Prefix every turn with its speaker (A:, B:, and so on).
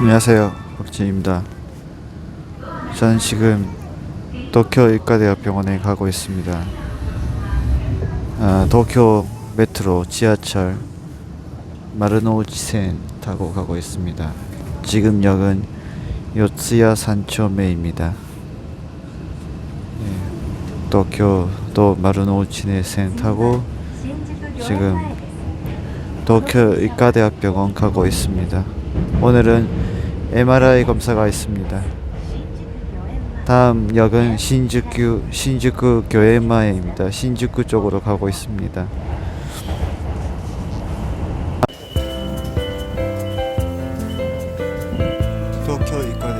A: 안녕하세요. 박진입니다. 저는 지금 도쿄 의과대학병원에 가고 있습니다. 아, 도쿄 메트로 지하철 마르노우치센 타고 가고 있습니다. 지금 역은 요츠야 산초메입니다. 예, 도쿄도 마르노우치센 타고 지금 도쿄 의과대학병원 가고 있습니다. 오늘은 MRI 검사가 있습니다. 다음 역은 신주쿠 신주쿠 교에마에입니다. 신주쿠 쪽으로 가고 있습니다. 도쿄 이과대